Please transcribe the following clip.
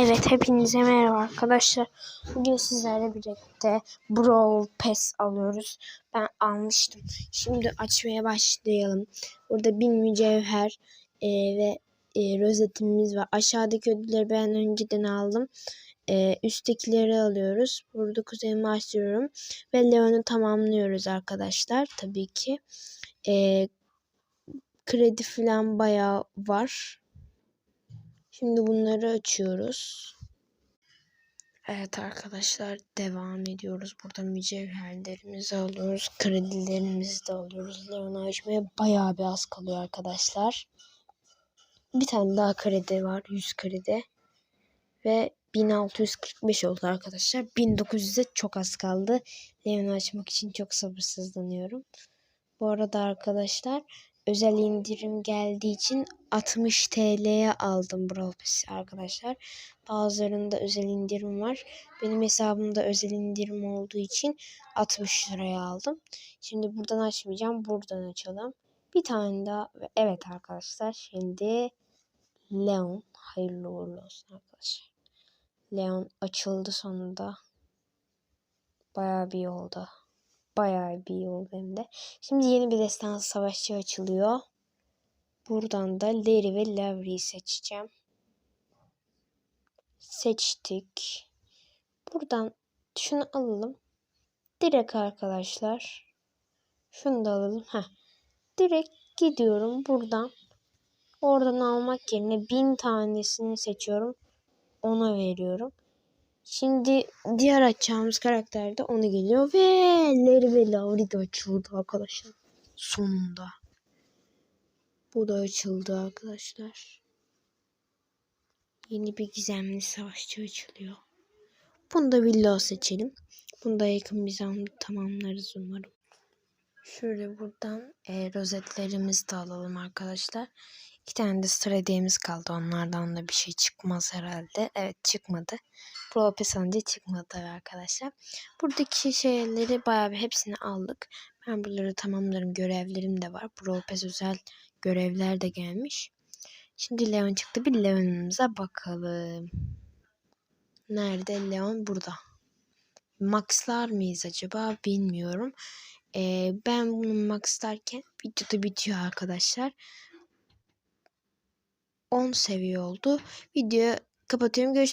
Evet hepinize merhaba arkadaşlar. Bugün sizlerle birlikte Brawl Pass alıyoruz. Ben almıştım. Şimdi açmaya başlayalım. Burada bin mücevher e, ve e, rozetimiz var. Aşağıdaki ödülleri ben önceden aldım. E, üsttekileri alıyoruz. Burada kuzenimi açıyorum. Ve Leon'u tamamlıyoruz arkadaşlar. Tabii ki. E, kredi falan bayağı var. Şimdi bunları açıyoruz. Evet arkadaşlar devam ediyoruz. Burada mücevherlerimizi alıyoruz. Kredilerimizi de alıyoruz. Leon'u açmaya bayağı bir az kalıyor arkadaşlar. Bir tane daha kredi var. 100 kredi. Ve 1645 oldu arkadaşlar. 1900'e çok az kaldı. Leon'u açmak için çok sabırsızlanıyorum. Bu arada arkadaşlar özel indirim geldiği için 60 TL'ye aldım Brawl Pass'i arkadaşlar. Bazılarında özel indirim var. Benim hesabımda özel indirim olduğu için 60 liraya aldım. Şimdi buradan açmayacağım. Buradan açalım. Bir tane daha. Evet arkadaşlar şimdi Leon. Hayırlı uğurlu olsun arkadaşlar. Leon açıldı sonunda. Bayağı bir oldu. Bayağı bir iyi oldu hem de. Şimdi yeni bir destansı savaşçı açılıyor. Buradan da Larry ve Lavrie'yi seçeceğim. Seçtik. Buradan şunu alalım. Direkt arkadaşlar. Şunu da alalım. Heh. Direkt gidiyorum buradan. Oradan almak yerine bin tanesini seçiyorum. Ona veriyorum. Şimdi diğer açacağımız karakter de ona geliyor ve Larry ve Laurie de açıldı arkadaşlar. Sonunda. Bu da açıldı arkadaşlar. Yeni bir gizemli savaşçı açılıyor. Bunu da Willow seçelim. Bunu da yakın bir zamanda tamamlarız umarım. Şöyle buradan e, rozetlerimizi de alalım arkadaşlar. İki tane de sıra hediyemiz kaldı. Onlardan da bir şey çıkmaz herhalde. Evet çıkmadı. Pro Pass alınca çıkmadı arkadaşlar. Buradaki şeyleri bayağı bir hepsini aldık. Ben buraları tamamlarım. Görevlerim de var. Pro Pass özel görevler de gelmiş. Şimdi Leon çıktı. Bir Leon'umuza bakalım. Nerede? Leon burada. Maxlar mıyız acaba? Bilmiyorum. Ee, ben bunu maxlarken videoda bitiyor arkadaşlar. 10 seviye oldu. Videoyu kapatıyorum. Görüşmek